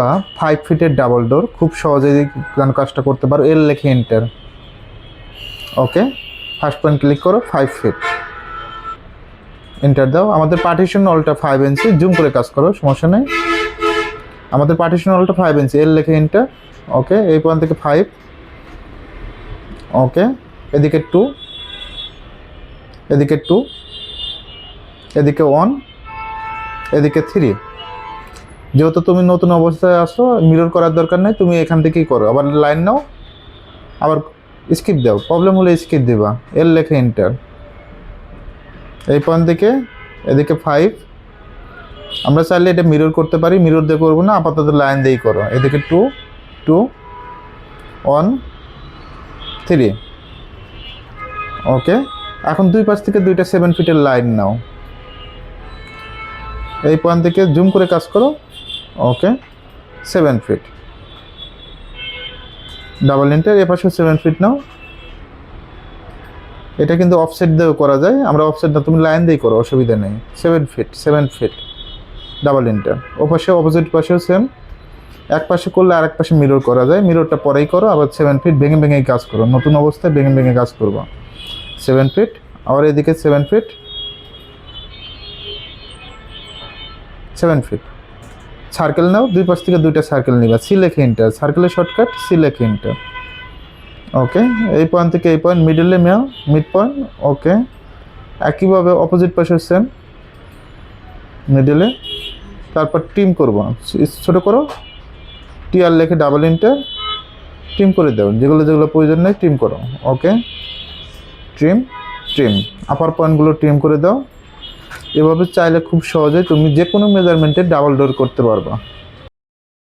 বা ফাইভ ফিটের double door খুব সহজেই যেন কাজটা করতে পারো। এল লেখে enter okay first point click করো ফাইভ ফিট এন্টার দাও। আমাদের পার্টিশন অলটা ফাইভ ইঞ্চি জুম করে কাজ করো, সমস্যা নেই। আমাদের পার্টিশন অলটা ফাইভ ইঞ্চি এল লেখে এন্টার ওকে এই পয়েন্ট থেকে ফাইভ ওকে এদিকে টু এদিকে টু এদিকে ওয়ান এদিকে থ্রি যেহেতু তুমি নতুন অবস্থায় আসো মিরর করার দরকার নেই, তুমি এখান থেকেই করো। আবার লাইন নাও, আবার স্কিপ দাও। প্রবলেম হলে স্কিপ দিবা। এর লেখে এন্টার এই পয়েন্ট থেকে এদিকে ফাইভ আমরা চাইলে এটা মিরর করতে পারি। মিরর দিয়ে করব না, আপাতত লাইন দিয়েই করো। এদিকে two two one three okay এখন দুই পাশ থেকে দুইটা সেভেন ফিটের লাইন নাও। এই পয়েন্ট থেকে জুম করে কাজ করো। Okay seven feet double enter এ পাশেও সেভেন ফিট নাও। এটা কিন্তু অফসেট দিয়েও করা যায়। আমরা অফসেট না, তুমি লাইন দিয়েই করো, অসুবিধা নেই। Seven feet seven feet double enter ও পাশে অপোজিট পাশেও সেম এক পাশে করলে আর এক পাশে মিরর করা যায়। মিররটা পরেই করো, আবার সেভেন ফিট ভেঙে ভেঙেই কাজ করো। নতুন অবস্থায় ভেঙে ভেঙে কাজ করব। সেভেন ফিট আবার এদিকে seven feet seven feet circle নাও, দুই পাশ থেকে দুইটা সার্কেল নিবা। সি লেখে ইন্টার সার্কেলের শর্টকাট সি লেখে ইন্টার ওকে এই পয়েন্ট থেকে এই পয়েন্ট মিডলে নেও মিড পয়েন্ট ওকে একইভাবে অপোজিট পাশে সেম মিডলে তারপর টিম করব। ছোটো করো। টি আর লেখে ডাবল ইন্টার টিম করে দাও। যেগুলো যেগুলো প্রয়োজন নেই টিম করো। ওকে ট্রিম ট্রিম আপার পয়েন্টগুলো ট্রিম করে দাও। এভাবে চাইলে খুব সহজে তুমি যে কোনো মেজারমেন্টে ডাবল ডোর করতে পারবা।